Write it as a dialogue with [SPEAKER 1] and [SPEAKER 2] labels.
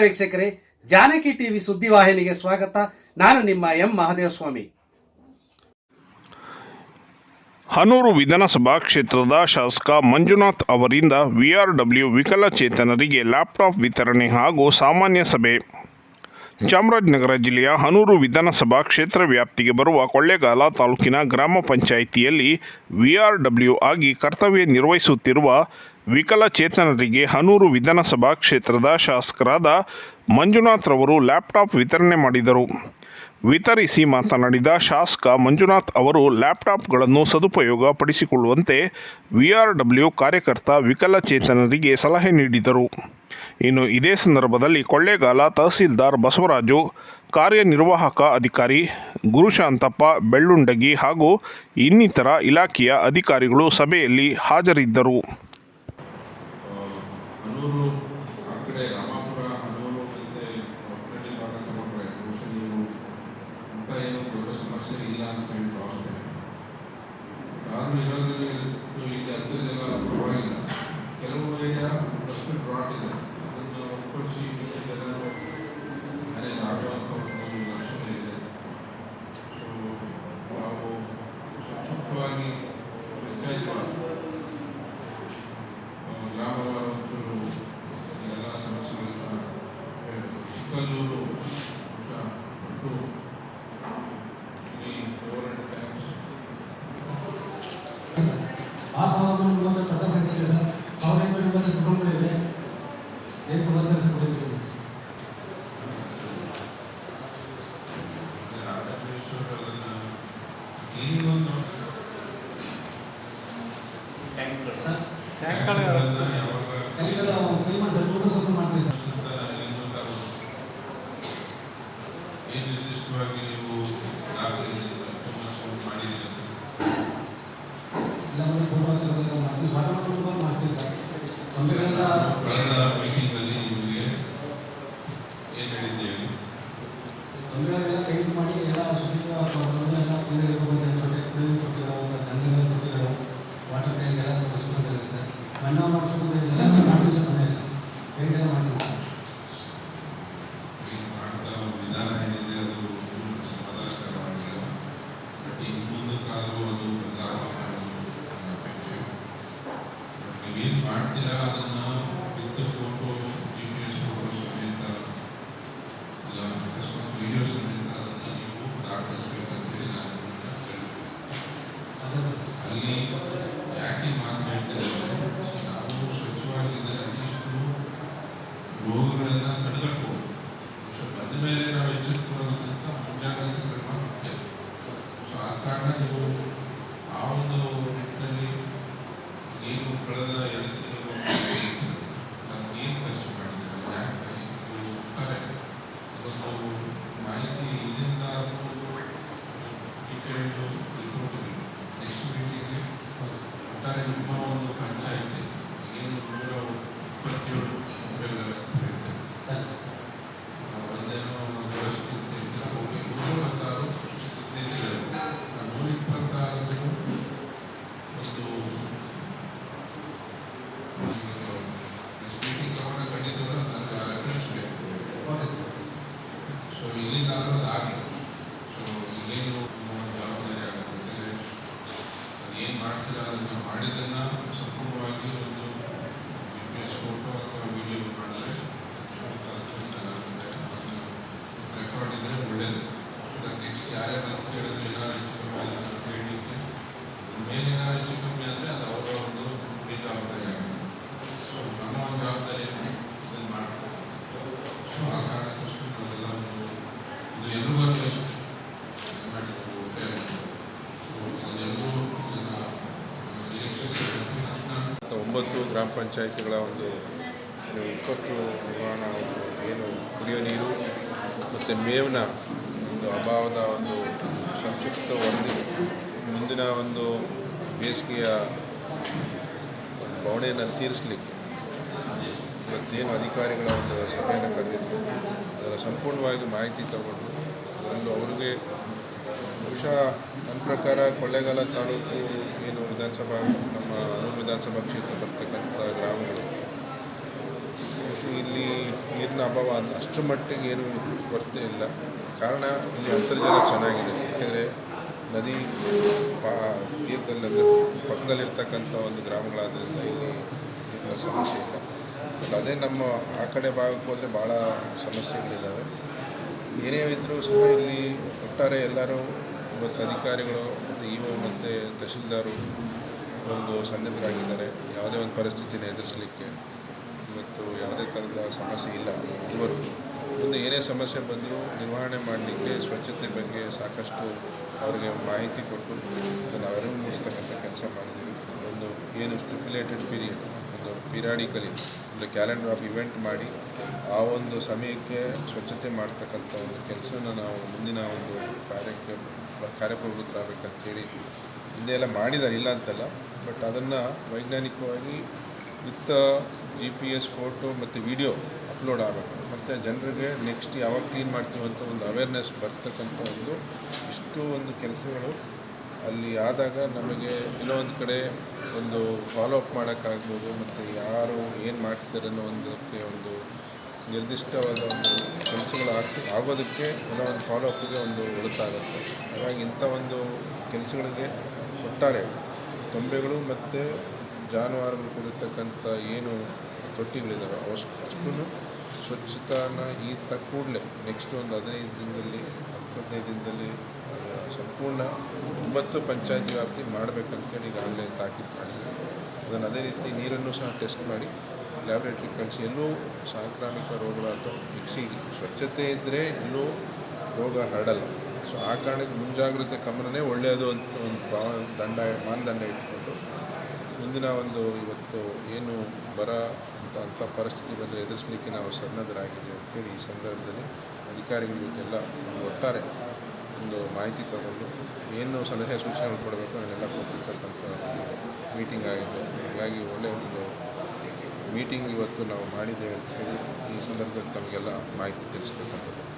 [SPEAKER 1] ವೀಕ್ಷಕರೇ. ಜಾನಕಿ ಟಿವಿ ಸುದ್ದಿವಾಹಿನಿಗೆ ಸ್ವಾಗತ. ನಾನು ನಿಮ್ಮ ಎಂ ಮಹದೇವಸ್ವಾಮಿ.
[SPEAKER 2] ಹನೂರು ವಿಧಾನಸಭಾ ಕ್ಷೇತ್ರದ ಶಾಸಕ ಮಂಜುನಾಥ್ ಅವರಿಂದ ವಿಆರ್ಡಬ್ಲ್ಯೂ ವಿಕಲಚೇತನರಿಗೆ ಲ್ಯಾಪ್ಟಾಪ್ ವಿತರಣೆ ಹಾಗೂ ಸಾಮಾನ್ಯ ಸಭೆ. ಚಾಮರಾಜನಗರ ಜಿಲ್ಲೆಯ ಹನೂರು ವಿಧಾನಸಭಾ ಕ್ಷೇತ್ರ ವ್ಯಾಪ್ತಿಗೆ ಬರುವ ಕೊಳ್ಳೇಗಾಲ ತಾಲೂಕಿನ ಗ್ರಾಮ ಪಂಚಾಯಿತಿಯಲ್ಲಿ ವಿಆರ್ಡಬ್ಲ್ಯೂ ಆಗಿ ಕರ್ತವ್ಯ ನಿರ್ವಹಿಸುತ್ತಿರುವ ವಿಕಲಚೇತನರಿಗೆ ಹನೂರು ವಿಧಾನಸಭಾ ಕ್ಷೇತ್ರದ ಶಾಸಕರಾದ ಮಂಜುನಾಥ್ ರವರು ಲ್ಯಾಪ್ಟಾಪ್ ವಿತರಣೆ ಮಾಡಿದರು. ವಿತರಿಸಿ ಮಾತನಾಡಿದ ಶಾಸಕ ಮಂಜುನಾಥ್ ಅವರು ಲ್ಯಾಪ್ಟಾಪ್ಗಳನ್ನು ಸದುಪಯೋಗ ಪಡಿಸಿಕೊಳ್ಳುವಂತೆ ವಿಆರ್ಡಬ್ಲ್ಯೂ ಕಾರ್ಯಕರ್ತ ವಿಕಲಚೇತನರಿಗೆ ಸಲಹೆ ನೀಡಿದರು. ಇನ್ನು ಇದೇ ಸಂದರ್ಭದಲ್ಲಿ ಕೊಳ್ಳೇಗಾಲ ತಹಸೀಲ್ದಾರ್ ಬಸವರಾಜು, ಕಾರ್ಯನಿರ್ವಾಹಕ ಅಧಿಕಾರಿ ಗುರುಶಾಂತಪ್ಪ, ಬೆಳ್ಳುಂಡಗಿ ಹಾಗೂ ಇನ್ನಿತರ ಇಲಾಖೆಯ ಅಧಿಕಾರಿಗಳು ಸಭೆಯಲ್ಲಿ ಹಾಜರಿದ್ದರು.
[SPEAKER 3] ಹನೂರು ಆ ಕಡೆ ರಾಮಾಪುರ ಹನೂರು ಮತ್ತು ಹೊಟ್ಟೆ ಭಾಗ ತಗೊಂಡ್ರೆ ಬಹುಶಃ ನೀವು ಅಂತ ಏನು ದೊಡ್ಡ ಸಮಸ್ಯೆ ಇಲ್ಲ ಅಂತ ಹೇಳಿ.
[SPEAKER 4] 关溜 ಶುದ್ಧ ಎಲ್ಲ ಕುಡಿಯಲು ಕೊಟ್ಟಿರೋ ಜನಗಳ ಕೊಟ್ಟಿರೋ ವಾಟರ್ ಟ್ಯಾಂಕ್ ಎಲ್ಲ ಮಾಡಿಸ್ಕೊಂಡಿದ್ದಾರೆ ಸರ್. ಮಣ್ಣು ಮಾಡಿಸ್ಕೊಂಡಿದ್ದಾರೆ ಎಲ್ಲ ಮಾಡ್ತೀವಿ ಸರ್ ಮನೆಯಲ್ಲಿ ಪೇಂಟ್ ಎಲ್ಲ ಮಾಡ್ತೀವಿ ಸರ್
[SPEAKER 3] ಈಗ ಮಾಡ್ತಾ ಒಂದು ವಿಧಾನ ಏನಿದೆ ಅದು ಸಮಾಧಾನಕರವಾಗಿಲ್ಲ ಬಟ್ ಈ ಮುಂದೆ ಕಾಲವು ಅದು ಬದಲಾವಣೆ ಮಾಡೋದು ನನ್ನ ಅಪೇಕ್ಷೆ ಬಟ್ ನೀವೇನು ಮಾಡ್ತೀರಾ ಅದನ್ನು with photo G P S photo ಸಮೇತ ಇಲ್ಲ ಅಕಸ್ಮಾತ್ ವಿಡಿಯೋ ಸಮೇತ ಅದನ್ನು ನೀವು ದಾಖಲಿಸ್ಬೇಕಂತೇಳಿ ನಾನು ನಿಮ್ಮನ್ನ ಕೇಳ್ತೀನಿ.
[SPEAKER 4] ಅದೇ
[SPEAKER 3] ಅಲ್ಲಿ ಯಾಕೆ ಈ ಮಾತು ಹೇಳ್ತಿದ್ದಾರೆ ನಾವು ಸ್ವಚ್ಛವಾಗಿದ್ದರೆ ಅತಿಷ್ಟು ರೋಗಗಳನ್ನು ತಡೆಗಟ್ಟಬಹುದು ಸೊ ಬಂದ ಮೇಲೆ ನಾವು ಎಚ್ಚೆತ್ತುಕೊಳ್ಳೋದಕ್ಕಿಂತ ಮುಂಜಾಗ್ರತೆ ಕ್ರಮ ಮುಖ್ಯ ಸೊ ಆ ಕಾರಣ ನೀವು ಆ ಒಂದು ನಿಟ್ಟಿನಲ್ಲಿ ಏನು ಕಳೆದ ಎರಡು ತಿಂಗಳು ನಾವು ಏನು ಖರ್ಚು ಮಾಡಿದ್ದೀವಿ ಯಾಕೆ ಇದು ಒಟ್ಟಾರೆ ಅದೊಂದು ಮಾಹಿತಿ ಇಲ್ಲಿಂದ ಡಿಟೇಲ್ಡ್ ರಿಪೋರ್ಟ್ ನೆಕ್ಸ್ಟ್ ಮೀಟಿಂಗ್ಗೆ ಒಟ್ಟಾರೆ ನಿಮ್ಮ ಒಂದು ಪಂಚಾಯಿತಿ ಏನು ನೂರ ಇಪ್ಪತ್ತೇಳು ಮೊಬೈಲ್ ಹೇಳ್ತೇವೆ
[SPEAKER 4] ಸರ್
[SPEAKER 3] ಒಂದೇನೋ ಪರಿಸ್ಥಿತಿ ಇದ್ರೆ ಓಕೆ ನೂರ ಇಪ್ಪತ್ತಾರು ಸ್ಥಿತಿ ಆ ನೂರ ಇಪ್ಪತ್ತಾರು ಒಂದು ನೆಕ್ಸ್ಟ್ ಮೀಟಿಂಗ್ ತಗೊಂಡ ಖಂಡಿತವಾಗ್ಲೂ ನನಗೆ ರೆಫರೆನ್ಸ್ ಬೇಕು
[SPEAKER 4] ಓಕೆ ಸರ್
[SPEAKER 3] ಸೊ ಇಲ್ಲಿಂದ ಅದು ಆಗಲಿ ಸೊ ಇಲ್ಲೇನು ನಮ್ಮ ಜವಾಬ್ದಾರಿ ಆಗುತ್ತೆ ಏನು ಮಾಡ್ತೀರಾ? ಅದನ್ನು ಮಾಡಿದ್ದನ್ನು ಸಂಪೂರ್ಣವಾಗಿ ಒಂದು ಜಿ ಫೋಟೋ ಅಥವಾ ವಿಡಿಯೋ ಮಾಡಿದ್ರೆ ಚೆನ್ನಾಗುತ್ತೆ ಅದನ್ನು ರೆಕಾರ್ಡ್ ಇದ್ದರೆ ಒಳ್ಳೆಯದು ಸೊ ನೆಕ್ಸ್ಟ್ ಯಾರ್ಯಾರು ಅಂತ ಹೇಳಿದ್ರೆ ಏನಾದ್ರು ಹೆಚ್ಚು ಕಮ್ಮಿ ಆದ್ರೆ ಅಂತ ಹೇಳಲಿಕ್ಕೆ ಮೇಲೆ ಏನಾದ್ರು ಹೆಚ್ಚು ಕಮ್ಮಿ ಆದರೆ ಅದು ಅವರ ಒಂದು ಬೇಜವಾಬ್ದಾರಿ ಆಗುತ್ತೆ ಸೊ ನಮ್ಮ ಒಂದು ಜವಾಬ್ದಾರಿ ಇದನ್ನು ಮಾಡ್ತಾರೆ ಸೊ ಆ ಕಾರಣಕ್ಕೋಸ್ಕರ ನಾವೆಲ್ಲ ಒಂದು ಇದು ಎಲ್ರಿಗೂ ಅನ್ವಯಿಸುತ್ತೆ ಮಾಡಿದ್ದು ಉಪಯೋಗ ಸೊ ಇದೆಲ್ಲರೂ ಇದನ್ನು ನಿರೀಕ್ಷಿಸಬೇಕು ತಕ್ಷಣ
[SPEAKER 5] ಮತ್ತು ಒಂಬತ್ತು ಗ್ರಾಮ ಪಂಚಾಯಿತಿಗಳ ಒಂದು ವಿಪತ್ತು ನಿರ್ವಹಣಾ ಒಂದು ಏನು ಕುಡಿಯೋ ನೀರು ಮತ್ತು ಮೇವಿನ ಒಂದು ಅಭಾವದ ಒಂದು ಸಂಕ್ಷಿಪ್ತ ವರದಿ, ಮುಂದಿನ ಒಂದು ಬೇಸಿಗೆಯ ಒಂದು ಬವಣೆಯನ್ನು ತೀರಿಸಲಿಕ್ಕೆ ಇವತ್ತೇನು ಅಧಿಕಾರಿಗಳ ಒಂದು ಸಭೆಯನ್ನು ಕರೆದಿದ್ದು ಅದರ ಸಂಪೂರ್ಣವಾಗಿ ಮಾಹಿತಿ ತಗೊಂಡು, ಅದರಲ್ಲೂ ಅವರಿಗೆ ಬಹುಶಃ ನನ್ನ ಪ್ರಕಾರ ಕೊಳ್ಳೇಗಾಲ ತಾಲೂಕು ಏನು ವಿಧಾನಸಭಾ, ನಮ್ಮ ಅನೂರು ವಿಧಾನಸಭಾ ಕ್ಷೇತ್ರ ಬರ್ತಕ್ಕಂಥ ಗ್ರಾಮಗಳು.
[SPEAKER 3] ಇಲ್ಲಿ ನೀರಿನ ಅಭಾವ ಅಷ್ಟು ಅಷ್ಟರ ಮಟ್ಟಿಗೆ ಏನು ಕೊರತೆ ಇಲ್ಲ. ಕಾರಣ ಇಲ್ಲಿ ಅಂತರ್ಜಲ ಚೆನ್ನಾಗಿದೆ. ಯಾಕೆಂದರೆ ನದಿ ಪಾ, ತೀರದಲ್ಲಿ ಅಂದರೆ ಪಕ್ಕದಲ್ಲಿರ್ತಕ್ಕಂಥ ಒಂದು ಗ್ರಾಮಗಳಾದ್ದರಿಂದ ಇಲ್ಲಿ ನೀರಿನ ಸಮಸ್ಯೆ ಇಲ್ಲ. ಅದೇ ನಮ್ಮ ಆ ಕಡೆ ಭಾಗಕ್ಕೆ ಹೋದರೆ ಭಾಳ ಸಮಸ್ಯೆಗಳಿದ್ದಾವೆ. ಏನೇ ಇದ್ದರೂ ಸಹ ಇಲ್ಲಿ ಒಟ್ಟಾರೆ ಎಲ್ಲರೂ ಇವತ್ತು ಅಧಿಕಾರಿಗಳು ಮತ್ತು ಇ ಒ ಮತ್ತು ತಹಶೀಲ್ದಾರು ಒಂದು ಸನ್ನದ್ಧರಾಗಿದ್ದಾರೆ. ಯಾವುದೇ ಒಂದು ಪರಿಸ್ಥಿತಿನ ಎದುರಿಸಲಿಕ್ಕೆ ಇವತ್ತು ಯಾವುದೇ ಥರದ ಸಮಸ್ಯೆ ಇಲ್ಲ. ಇವರು ಮುಂದೆ ಏನೇ ಸಮಸ್ಯೆ ಬಂದರೂ ನಿರ್ವಹಣೆ ಮಾಡಲಿಕ್ಕೆ ಸ್ವಚ್ಛತೆ ಬಗ್ಗೆ ಸಾಕಷ್ಟು ಅವರಿಗೆ ಮಾಹಿತಿ ಕೊಟ್ಟು ಅದನ್ನು ಅರಿವು ಮೂಡಿಸ್ತಕ್ಕಂಥ ಕೆಲಸ ಮಾಡಿದ್ದೀವಿ. ಒಂದು ಏನು ಸ್ಟಿಪ್ಯುಲೇಟೆಡ್ ಪೀರಿಯಡ್ ಒಂದು ಪೀರಿಯಾಡಿಕಲಿ ಒಂದು ಕ್ಯಾಲೆಂಡರ್ ಆಫ್ ಇವೆಂಟ್ ಮಾಡಿ ಆ ಒಂದು ಸಮಯಕ್ಕೆ ಸ್ವಚ್ಛತೆ ಮಾಡ್ತಕ್ಕಂಥ ಒಂದು ಕೆಲಸನ ನಾವು ಮುಂದಿನ ಒಂದು ಕಾರ್ಯಕ್ಕೆ ಕಾರ್ಯಪ್ರವೃತ್ತರಾಗಬೇಕಂತೇಳಿ ಹಿಂದೆ ಎಲ್ಲ ಮಾಡಿದ್ದಾರೆ, ಇಲ್ಲ ಅಂತಲ್ಲ. ಬಟ್ ಅದನ್ನು ವೈಜ್ಞಾನಿಕವಾಗಿ with G P S photo ಮತ್ತು ವಿಡಿಯೋ ಅಪ್ಲೋಡ್ ಆಗಬೇಕು. ಮತ್ತು ಜನರಿಗೆ ನೆಕ್ಸ್ಟ್ ಯಾವಾಗ ಕ್ಲೀನ್ ಮಾಡ್ತೀವಿ ಅಂತ ಒಂದು ಅವೇರ್ನೆಸ್ ಬರ್ತಕ್ಕಂಥ ಒಂದು ಇಷ್ಟು ಒಂದು ಕೆಲಸಗಳು ಅಲ್ಲಿ ಆದಾಗ ನಮಗೆ ಒಂದು ಕಡೆ ಒಂದು ಫಾಲೋ ಅಪ್ ಮಾಡೋಕ್ಕಾಗ್ಬೋದು, ಮತ್ತು ಯಾರು ಏನು ಮಾಡ್ತಿದ್ದಾರೆ ಅನ್ನೋ ಒಂದಕ್ಕೆ ಒಂದು ನಿರ್ದಿಷ್ಟವಾದ ಒಂದು ಕೆಲಸಗಳು ಆಗ್ತಿ ಆಗೋದಕ್ಕೆ ಏನೋ ಒಂದು ಫಾಲೋ ಅಪ್ಗೆ ಒಂದು ಒಳಿತಾಗುತ್ತೆ ಹಾಗಾಗಿ ಇಂಥ ಒಂದು ಕೆಲಸಗಳಿಗೆ ಒಟ್ಟಾರೆ ತೊಂಬೆಗಳು ಮತ್ತು ಜಾನುವಾರುಗಳು ಕೂಡಿರ್ತಕ್ಕಂಥ ಏನು ತೊಟ್ಟಿಗಳಿದ್ದಾವೆ ಅವಷ್ಟು ಸ್ವಚ್ಛತಾನ ಈ ತಕ್ಕ ಕೂಡಲೇ ನೆಕ್ಸ್ಟ್ ಒಂದು ಹದಿನೈದು ದಿನದಲ್ಲಿ, ಹತ್ತು ಹದಿನೈದು ದಿನದಲ್ಲಿ ಸಂಪೂರ್ಣ ಒಂಬತ್ತು ಪಂಚಾಯತಿ ವ್ಯಾಪ್ತಿ ಮಾಡಬೇಕಂತೇಳಿ ಈಗಾಗಲೇ ತಾಕೀತು ಮಾಡಿದ್ದಾರೆ ಅದನ್ನು ಅದೇ ರೀತಿ ನೀರನ್ನು ಸಹ ಟೆಸ್ಟ್ ಮಾಡಿ ಲ್ಯಾಬ್ರೇಟ್ರಿ ಕಳಿಸಿ, ಎಲ್ಲೂ ಸಾಂಕ್ರಾಮಿಕ ರೋಗಗಳು ಅಥವಾ ಮಿಕ್ಸಿ ಸ್ವಚ್ಛತೆ ಇದ್ದರೆ ಎಲ್ಲೂ ರೋಗ ಹರಡಲ್ಲ. ಸೊ ಆ ಕಾರಣಕ್ಕೆ ಮುಂಜಾಗ್ರತೆ ಕ್ರಮನೇ ಒಳ್ಳೆಯದು ಅಂತ ಒಂದು ಭಾವ, ದಂಡ, ಮಾನದಂಡ ಇಟ್ಕೊಂಡು ಮುಂದಿನ ಒಂದು ಇವತ್ತು ಏನು ಬರ ಅಂತ ಅಂಥ ಪರಿಸ್ಥಿತಿ ಬಂದರೆ ಎದುರಿಸಲಿಕ್ಕೆ ನಾವು ಸನ್ನದ್ಧರಾಗಿದ್ದೀವಿ ಅಂತೇಳಿ ಈ ಸಂದರ್ಭದಲ್ಲಿ ಅಧಿಕಾರಿಗಳ ಜೊತೆಲ್ಲ ಒಟ್ಟಾರೆ ಒಂದು ಮಾಹಿತಿ ತಗೊಂಡು ಏನು ಸಲಹೆ ಸೂಚನೆಗಳು ಕೊಡಬೇಕು ಅದನ್ನೆಲ್ಲ ಕೊಟ್ಟಿರ್ತಕ್ಕಂಥ ಮೀಟಿಂಗ್ ಆಗಿದೆ. ಹಾಗಾಗಿ ಒಳ್ಳೆಯ ಒಂದು ಮೀಟಿಂಗ್ ಇವತ್ತು ನಾವು ಮಾಡಿದ್ದೇವೆ ಅಂತ ಹೇಳಿ ಈ ಸಂದರ್ಭದಲ್ಲಿ ತಮಗೆಲ್ಲ ಮಾಹಿತಿ ತಿಳಿಸ್ತಕ್ಕಂಥದ್ದು